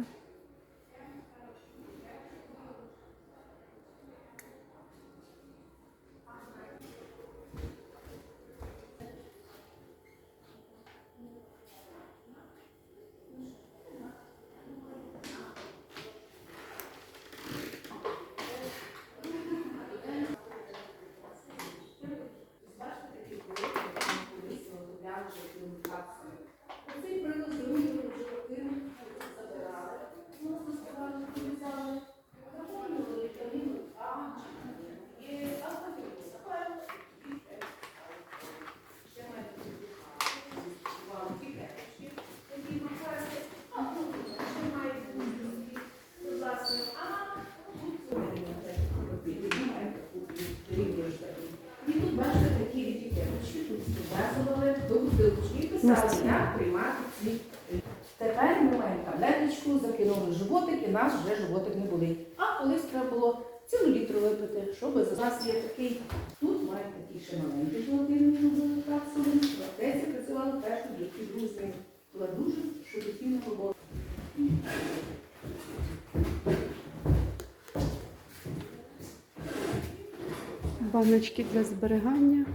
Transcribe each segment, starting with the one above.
Mm-hmm. І писали, як приймати ці. Тепер ми маємо таблеточку, закинули животик, і наш вже животик не болить. А колись треба було цілу літру випити, щоб у нас є такий. Тут маємо такий ще маленький холодильник капсули. Аптеці працювали перші дітки друзі. Була дуже шутоцільна робота. Баночки для зберігання.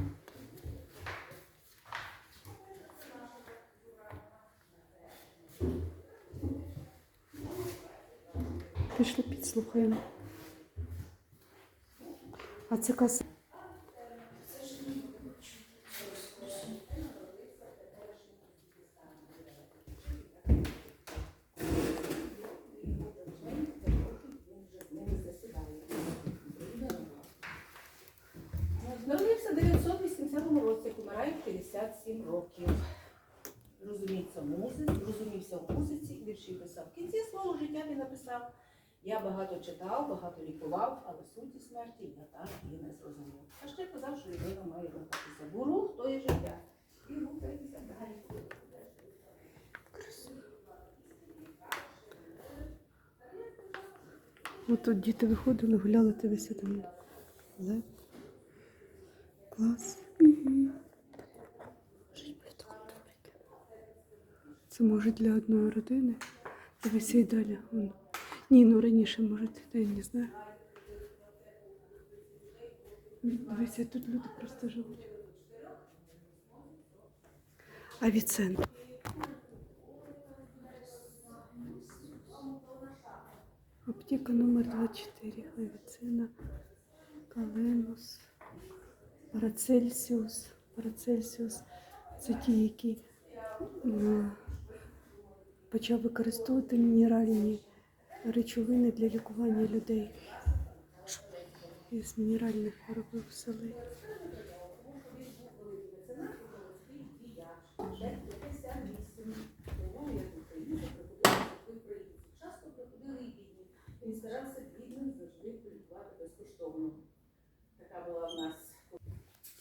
Пішли підслухаємо. А це кас... Народився в 980 році, помирає в 57 років. Розуміється в музиці, розумівся в музиці, вірші писав. В кінці свого життя він написав. Я багато читав, багато лікував, але суті смерті я так і не зрозумів. А ще казав, що людина має рухатися. Бо рух то є життя. І рухається далі. От тут діти виходили, гуляли, дивися. Лев. Клас. Це може для одної родини. Дивися і далі. Вон. Ні, ну раніше може, та я не знаю. Дивися, тут люди просто живуть. Авіцентр. Аптека номер 24. Авіцина, Каленус, Парацельсіус. Парацельсіус це ті, які почав використовувати мінеральні речовини для лікування людей. Із мінеральних виробів сели.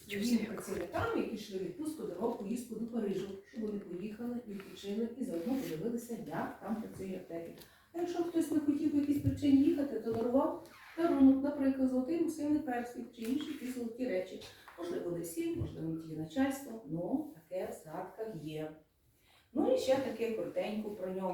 Він працівникам, які йшли відпустку дорогу поїздку до Парижу, щоб вони поїхали, відпочили і заодно подивилися, як там працює аптеки. А якщо хтось не хотів по якійсь причині їхати, то дарував дарунок, наприклад, золотий мусильний перстень чи інші якісь золоті речі. Можливо, не всі, можливо, тільки начальство, але таке в згадках є. Ну і ще таке коротенько про нього.